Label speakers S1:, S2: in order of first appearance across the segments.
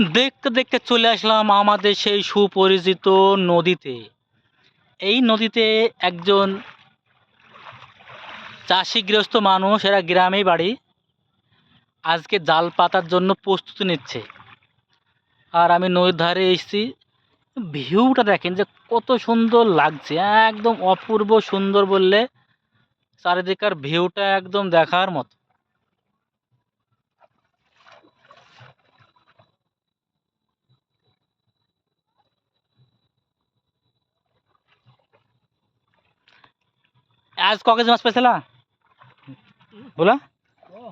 S1: দেখতে দেখতে চলে আসলাম আমাদের সেই সুপরিচিত নদীতে। এই নদীতে একজন চাষিগ্রস্ত মানুষ, এরা গ্রামেই বাড়ি, আজকে জাল পাতার জন্য প্রস্তুতি নিচ্ছে। আর আমি নদীর ধারে এসেছি। ভিউটা দেখেন যে কত সুন্দর লাগছে, একদম অপূর্ব সুন্দর বললে চারিদিকার ভিউটা একদম দেখার মতো। আজ কেজি মাছ जी माछ আজ बोला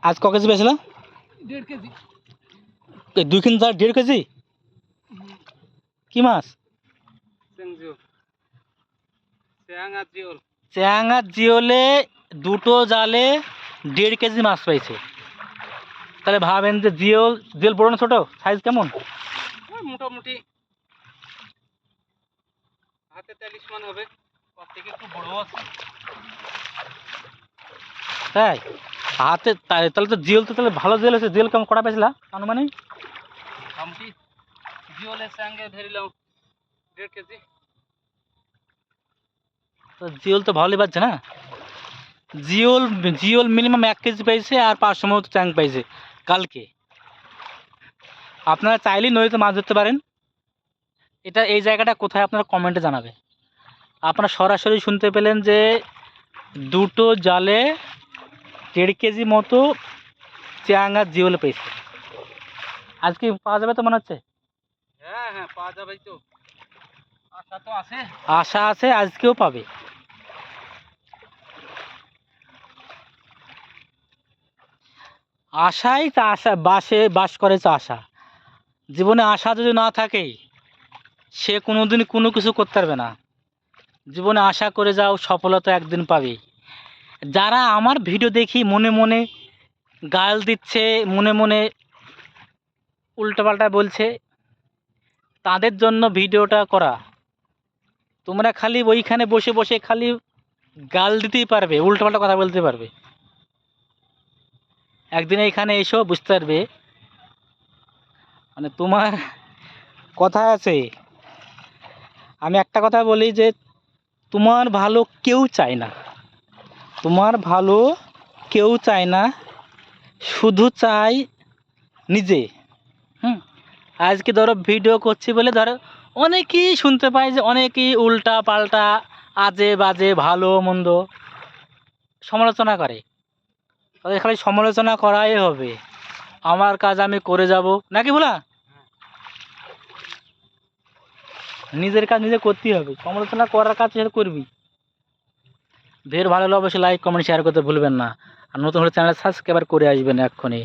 S2: आज কেজি।
S1: দুই কিন যার দেড় কেজি? কি মাছ?
S2: চ্যাঙার জিওলে।
S1: দুটো জালে দেড় কেজি মাছ পাইছে। তাহলে ভাবেন যে জিওল জিওল বড় না ছোট? সাইজ কেমন?
S2: মোটামুটি হাতে তেলিশ মান হবে। বড় আছে।
S1: তাই হাতে তাহলে তো জিওল তো তাহলে ভালো জিওল আছে। জিওল কেমন কটা পাইছিলা আনুমানিক?
S2: মোটামুটি জিওলের সঙ্গে ধরিলাম দেড় কেজি।
S1: তো জিওল তো ভালোই পাচ্ছে না? জিওল জিওল মিনিমাম এক কেজি পাইছে আর পাঁচশো মতো চ্যাং পাইছে কালকে। আপনারা চাইলেই নদীতে মাছ ধরতে পারেন। এটা এই জায়গাটা কোথায় আপনারা কমেন্টে জানাবে আপনারা সরাসরি শুনতে পেলেন যে দুটো জালে দেড় কেজি মতো চ্যাং আর জিওল পেয়েছে। আজকে পাওয়া যাবে তো মনে হচ্ছে?
S2: হ্যাঁ হ্যাঁ পাওয়া যাবে তো। আশা তো আছে।
S1: আশা আছে আজকেও পাবে। আশাই তা আশা বাসে বাস করে তো আশা। জীবনে আশা যদি না থাকে সে কোনোদিন কোনো কিছু করতে পারবে না। জীবনে আশা করে যাও সফলতা একদিন পাবে। যারা আমার ভিডিও দেখি মনে মনে গাল দিচ্ছে, মনে মনে উল্টোপাল্টা বলছে, তাদের জন্য ভিডিওটা করা। তোমরা খালি ওইখানে বসে বসে খালি গাল দিতেই পারবে, উল্টোপাল্টা কথা বলতে পারবে। একদিন এখানে এসো, বুঝতে পারবে। মানে তোমার কথা আছে। আমি একটা কথা বলি যে, তোমার ভালো কেউ চায় না। তোমার ভালো কেউ চায় না, শুধু চাই নিজে। হুম? আজকে ধরো ভিডিও করছি বলে ধরো অনেকেই শুনতে পাই যে অনেকেই উল্টা পাল্টা আজে বাজে ভালো মন্দ সমালোচনা করে। খালি সমালোচনা করাই হবে। আমার কাজ আমি করে যাব। নাকি বলা নিজের কাজ নিজে করতেই হবে। সমালোচনা করার কাজ করবি। ভিডিও ভালো লাগলে অবশ্যই লাইক কমেন্ট শেয়ার করতে ভুলবেন না। আর নতুন হলে চ্যানেল সাবস্ক্রাইব করে আসবেন এক্ষুনি।